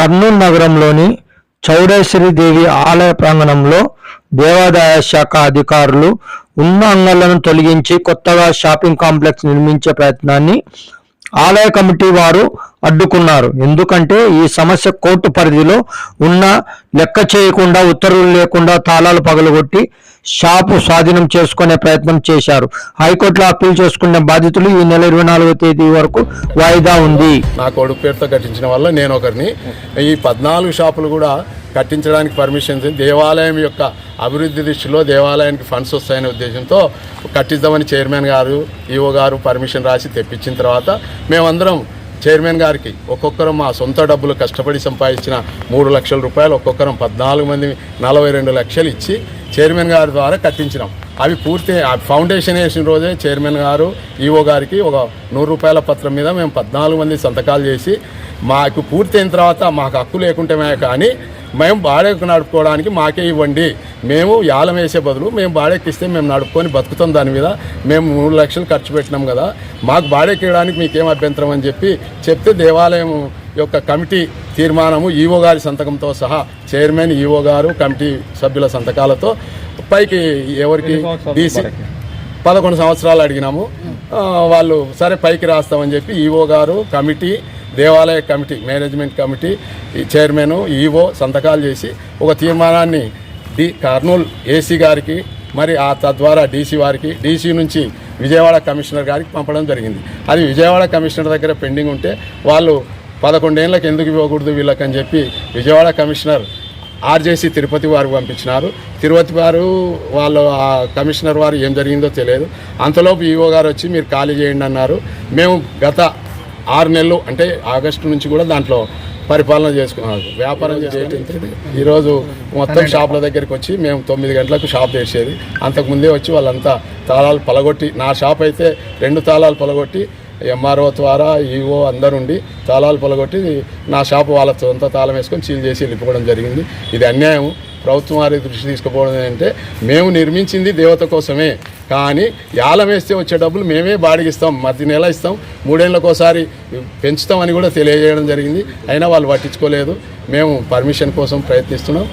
కర్నూలు నగరంలోని చౌడేశ్వరి ఆలయ ప్రాంగణంలో దేవాదాయ శాఖ అధికారులు ఉన్న అంగళ్ళను తొలగించి కొత్తగా షాపింగ్ కాంప్లెక్స్ నిర్మించే ప్రయత్నాన్ని ఆలయ కమిటీ వారు అడ్డుకున్నారు. ఎందుకంటే ఈ సమస్య కోర్టు పరిధిలో ఉన్న లెక్క చేయకుండా ఉత్తర్వులు లేకుండా తాళాలు పగలగొట్టి షాపు స్వాధీనం చేసుకునే ప్రయత్నం చేశారు. హైకోర్టులో అప్పీల్ చేసుకున్న బాధితులు ఈ నెల ఇరవై నాలుగో తేదీ వరకు వాయిదా ఉంది. నా కొడుకు పేరుతో కట్టించిన వల్ల నేను ఒకరిని. ఈ పద్నాలుగు షాపులు కూడా కట్టించడానికి పర్మిషన్ దేవాలయం యొక్క అభివృద్ధి దృష్టిలో దేవాలయానికి ఫండ్స్ వస్తాయనే ఉద్దేశంతో కట్టిద్దామని చైర్మన్ గారు ఈఓ గారు పర్మిషన్ రాసి తెప్పించిన తర్వాత మేమందరం చైర్మన్ గారికి ఒక్కొక్కరం మా సొంత డబ్బులు కష్టపడి సంపాదించిన మూడు లక్షల రూపాయలు ఒక్కొక్కరం పద్నాలుగు మంది నలభై రెండు లక్షలు ఇచ్చి చైర్మన్ గారి ద్వారా కట్టించినాం. అవి పూర్తి ఆ ఫౌండేషన్ వేసిన రోజే చైర్మన్ గారు ఈఓ గారికి ఒక నూరు రూపాయల పత్రం మీద మేము పద్నాలుగు మంది సంతకాలు చేసి మాకు పూర్తి అయిన తర్వాత మాకు హక్కు లేకుంటే కానీ మేము బాడెక్కి నడుపుకోవడానికి మాకే ఇవ్వండి. మేము యాలం వేసే బదులు మేము బాడెక్కిస్తే మేము నడుపుకొని బతుకుతాం దాని మీద. మేము మూడు లక్షలు ఖర్చు పెట్టినాం కదా. మాకు బాడెక్కడానికి మీకేం అభ్యంతరం అని చెప్పి చెప్తే దేవాలయం యొక్క కమిటీ తీర్మానము ఈఓ గారి సంతకంతో సహా చైర్మన్ ఈఓ గారు కమిటీ సభ్యుల సంతకాలతో పైకి ఎవరికి డీసీ పదకొండు సంవత్సరాలు అడిగినాము. వాళ్ళు సరే పైకి రాస్తామని చెప్పి ఈఓ గారు కమిటీ దేవాలయ కమిటీ మేనేజ్మెంట్ కమిటీ ఈ చైర్మన్ ఈఓ సంతకాలు చేసి ఒక తీర్మానాన్ని డి కర్నూలు ఏసీ గారికి మరి ఆ తద్వారా డీసీ వారికి డీసీ నుంచి విజయవాడ కమిషనర్ గారికి పంపడం జరిగింది. అది విజయవాడ కమిషనర్ దగ్గర పెండింగ్ ఉంటే వాళ్ళు పదకొండేళ్ళకి ఎందుకు ఇవ్వకూడదు వీళ్ళకని చెప్పి విజయవాడ కమిషనర్ ఆర్జేసీ తిరుపతి వారు పంపించినారు. తిరుపతి వారు వాళ్ళు ఆ కమిషనర్ వారు ఏం జరిగిందో తెలియదు. అంతలోపు ఈఓ గారు వచ్చి మీరు ఖాళీ చేయండి అన్నారు. మేము గత ఆరు నెలలు అంటే ఆగస్టు నుంచి కూడా దాంట్లో పరిపాలన చేసుకున్నాం వ్యాపారం చేసేది ఈరోజు మొత్తం షాపుల దగ్గరికి వచ్చి మేము తొమ్మిది గంటలకు షాప్ తెరిచేది అంతకుముందే వచ్చి వాళ్ళంతా తాళాలు పలగొట్టి నా షాప్ అయితే రెండు తాళాలు పలగొట్టి ఎంఆర్ఓ ద్వారా ఈఓ అందరుండి తాళాలు పొలగొట్టి నా షాపు వాళ్ళ సొంత తాళం వేసుకొని సీల్ చేసి వెళ్ళిపోవడం జరిగింది. ఇది అన్యాయం ప్రభుత్వం వారి దృష్టి తీసుకుపోవడం ఏంటంటే మేము నిర్మించింది దేవత కోసమే. కానీ యాలం వేస్తే వచ్చే డబ్బులు మేమే బాడిగిస్తాం ప్రతి నెల ఇస్తాం మూడేళ్ళకి ఒకసారి పెంచుతామని కూడా తెలియజేయడం జరిగింది. అయినా వాళ్ళు పట్టించుకోలేదు. మేము పర్మిషన్ కోసం ప్రయత్నిస్తున్నాం.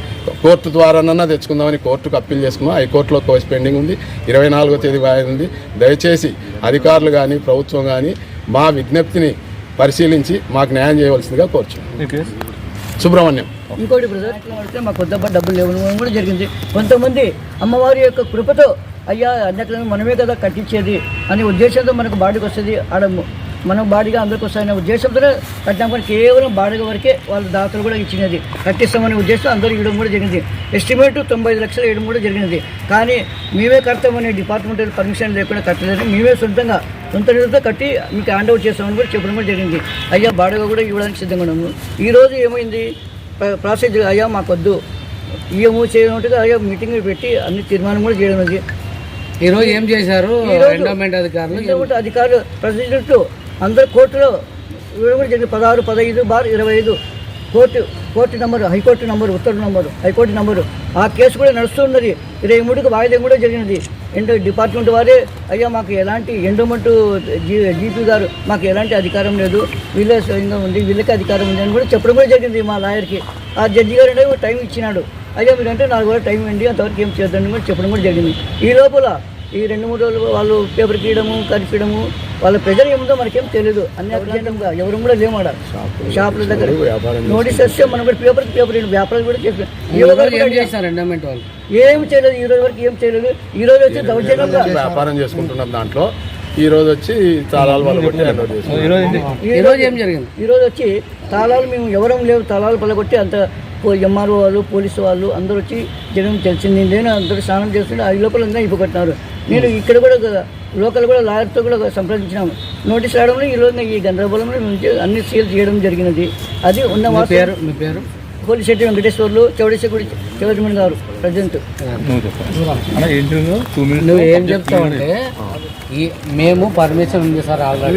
కోర్టు ద్వారానన్నా తెచ్చుకుందామని కోర్టుకు అప్పీల్ చేసుకున్నాం. హైకోర్టులో కోర్స్ పెండింగ్ ఉంది. ఇరవై నాలుగో తేదీ వాయిదా ఉంది. దయచేసి అధికారులు కానీ ప్రభుత్వం కానీ మా విజ్ఞప్తిని పరిశీలించి మాకు న్యాయం చేయవలసిందిగా కోరుచున్నాం. సుబ్రహ్మణ్యం. ఇంకోటి బ్రదర్ అడిగితే మాకు కొద్దిగా డబ్బులు లేవు. ఇవ్వడం కూడా జరిగింది. కొంతమంది అమ్మవారి యొక్క కృపతో అయ్యా అన్నిట్లను మనమే కదా కట్టించేది అనే ఉద్దేశంతో మనకు బాడికి వస్తుంది. ఆడ మనం బాడిగా అందరికి వస్తాయనే ఉద్దేశంతోనే కట్టినాం కానీ కేవలం బాడిగ వరకే వాళ్ళ దాతలు కూడా ఇచ్చినది. కట్టిస్తామనే ఉద్దేశం అందరూ ఇవ్వడం కూడా జరిగింది. ఎస్టిమేట్ తొంభై ఐదు లక్షలు ఇవ్వడం కూడా జరిగినది కానీ మేమే కడతామనే డిపార్ట్మెంట్ పర్మిషన్ లేకుండా కట్టలేదు. మేమే సొంతంగా సొంత నిధులతో కట్టి మీకు హ్యాండ్ అవుట్ చేస్తామని కూడా చెప్పడం కూడా జరిగింది. అయ్యా బాడిగ కూడా ఇవ్వడానికి సిద్ధంగా ఉన్నాము. ఈరోజు ఏమైంది? ప్ర- ప్రాసెస్ అయ్యా మాకొద్దు. ఇయ్యము చేయనట్టుగా అయ్యా మీటింగ్ పెట్టి అన్ని తీర్మానం కూడా చేయడం ఉంది ఈరోజు ఏం చేశారు? ఎండోమెంట్ అధికారులు? అధికారులు ప్రెసిడెంట్ అందరు కోర్టులో ఇవ్వడం కూడా జరిగింది. పదహారు పదహైదు బార్ ఇరవై ఐదు court court number high court number ఉత్తర్వు number high court number. ఆ కేసు కూడా నడుస్తున్నది. ఇరవై మూడుకి వాయిదా కూడా జరిగినది. ఎండో డిపార్ట్మెంట్ వారే అయ్యా మాకు ఎలాంటి ఎండోమెంట్ జీ జీపీ గారు మాకు ఎలాంటి అధికారం లేదు. వీళ్ళే స్వయంగా ఉంది వీళ్ళకి అధికారం ఉంది అని కూడా చెప్పడం కూడా జరిగింది మా లాయర్కి. ఆ జడ్జి గారు అనేది టైం ఇచ్చినాడు. అయ్యా మీరంటే నాలుగు రోజులు టైం ఇవ్వండి అంతవరకు ఏం చేద్దామని కూడా చెప్పడం కూడా జరిగింది. ఈ లోపల ఈ రెండు మూడు రోజులు వాళ్ళు పేపర్ తీయడము కరిపీయడము వాళ్ళ ప్రెజర్ ఏముందో మనకేం తెలియదు అన్ని అర్జెంటుగా ఎవరు కూడా లేమాడ షాపుల దగ్గర. నోటీస్ వస్తే మనం కూడా పేపర్ పేపర్ వ్యాపారం కూడా చేస్తాం రోజు ఏం చేయలేదు. ఈ రోజు వరకు ఏం చేయలేదు. ఈ రోజు వచ్చి దౌర్జన్యంగా వ్యాపారం చేసుకుంటున్నాం దాంట్లో. ఈ రోజు వచ్చి తాళాలు వాళ్ళు ఈ ఈరోజు ఏం జరిగింది? ఈ రోజు వచ్చి తాళాలు మేము ఎవరం లేవు. తాళాలు పలగొట్టి అంత ఎంఆర్ఓ వాళ్ళు పోలీసు వాళ్ళు అందరూ వచ్చి జగన్ తెలిసింది నేను అందరూ స్నానం చేస్తుంటే ఆ లోపల అంతా ఇప్పుకొట్టినారు నేను ఇక్కడ కూడా లోకల్ కూడా లాయర్తో కూడా సంప్రదించినాము. నోటీస్ రావడంలో ఈ రోజు ఈ గందరగోళంలో మేము చే- అన్ని సీల్ చేయడం జరిగినది. అది ఉన్న పేరు మీ పేరు? పోలీస్ శెట్టి వెంకటేశ్వర్లు చౌడేశ్వరి చౌదరిమణి గారు ప్రజెంట్. నువ్వు? ఏం చెప్తావంటే ఈ మేము పర్మిషన్ ఉంది సార్ ఆల్రెడీ.